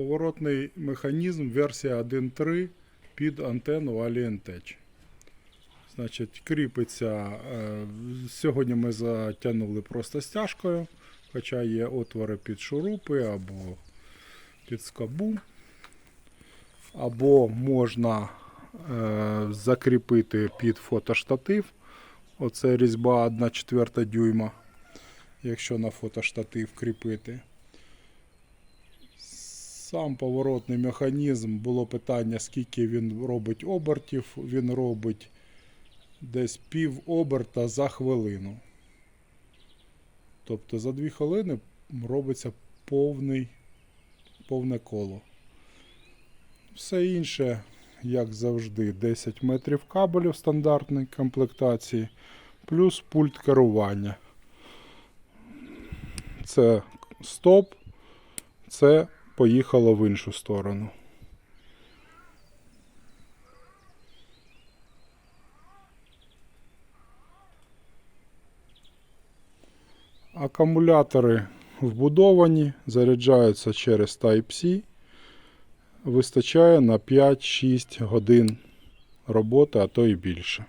Поворотний механізм версія 1.3 під антенну Alien Значить, кріпиться. е, Сьогодні ми затягнули просто стяжкою, хоча є отвори під шурупи або під скобу. Або можна е, закріпити під фотоштатив. Оце різьба 1 четверта дюйма, якщо на фотоштатив кріпити. Сам поворотний механізм було питання, скільки він робить обертів. Він робить десь пів оберта за хвилину. Тобто за 2 хвилини робиться повний, повне коло. Все інше, як завжди, 10 метрів кабелів стандартної комплектації, плюс пульт керування. Це стоп, це поїхало в іншу сторону. Акумулятори вбудовані, заряджаються через Type-C. Вистачає на 5-6 годин роботи, а то і більше.